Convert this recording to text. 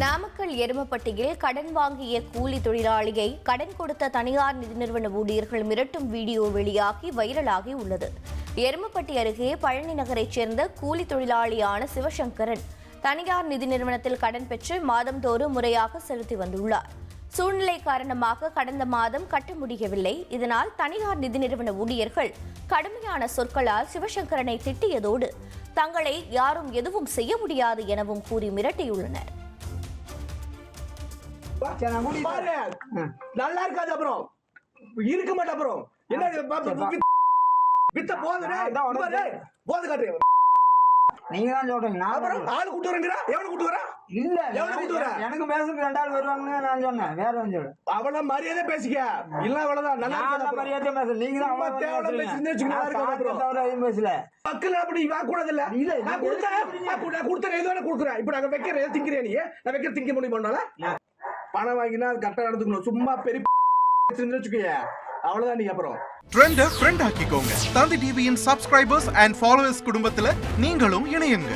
நாமக்கல் எருமப்பட்டியில் கடன் வாங்கிய கூலி தொழிலாளியை கடன் கொடுத்த தனியார் நிதி நிறுவன ஊழியர்கள் மிரட்டும் வீடியோ வெளியாகி வைரலாகி உள்ளது. எருமப்பட்டி அருகே பழனி நகரைச் சேர்ந்த கூலி தொழிலாளியான சிவசங்கரன் தனியார் நிதி நிறுவனத்தில் கடன் பெற்று மாதந்தோறும் முறையாக செலுத்தி வந்துள்ளார். சூழ்நிலை காரணமாக கடந்த மாதம் கட்ட முடியவில்லை. இதனால் தனியார் நிதி நிறுவன ஊழியர்கள் கடுமையான சொற்களால் சிவசங்கரனை திட்டியதோடு தங்களை யாரும் எதுவும் செய்ய முடியாது எனவும் கூறி மிரட்டியுள்ளனர். பாரு. நல்லா இருக்காது அப்புறம். இருக்க மாட்டேன் அப்புறம். என்ன வித்த போதுடே நான் போது காட்டு நீங்க தான் சொல்றீங்க. நான் அப்புறம். ஆளு கூட்டு வரேங்கிறா எவனை கூட்டு வரா? இல்ல எவ்வளவு கூட்டு வர? எனக்கு- பேசுறதுக்கு ரெண்டு ஆள் வருவாங்கன்னு நான் சொன்னேன். வேற ஒன்று சொல்லு அவள மரியாதை பேசிக்க. இல்ல அவ்வளவுதான். நல்லா நான். மரியாதையா பேசல. நீங்க தான் பேசுறீங்க. பேசிட்டு வச்சுக்கோங்க, நல்லா நான் அப்புறம். தவிர எதுவும் பேசல. மக்கள் அப்படி வாங்க கூடாது இல்ல இல்ல, நான் கொடுத்தேன். நான் நான் கொடுத்தேன். ஒண்ணு கொடுக்குறேன். இப்ப நாங்க வைக்கிற எது திங்கிறேன் நீ? நான் வைக்கிற திங்க முடியுமானால பணம் வாங்கினா அது கரெக்டா நடந்துக்கணும். சும்மா பெரிய வச்சுக்கோங்க அவ்வளவுதான் நீங்க அப்புறம். ட்ரெண்ட ஃப்ரெண்ட் ஆக்கிக்கோங்க. தந்தி டிவியின் சப்ஸ்கிரைபர்ஸ் அண்ட் ஃபாலோவர்ஸ் குடும்பத்துல நீங்களும் இணையுங்க.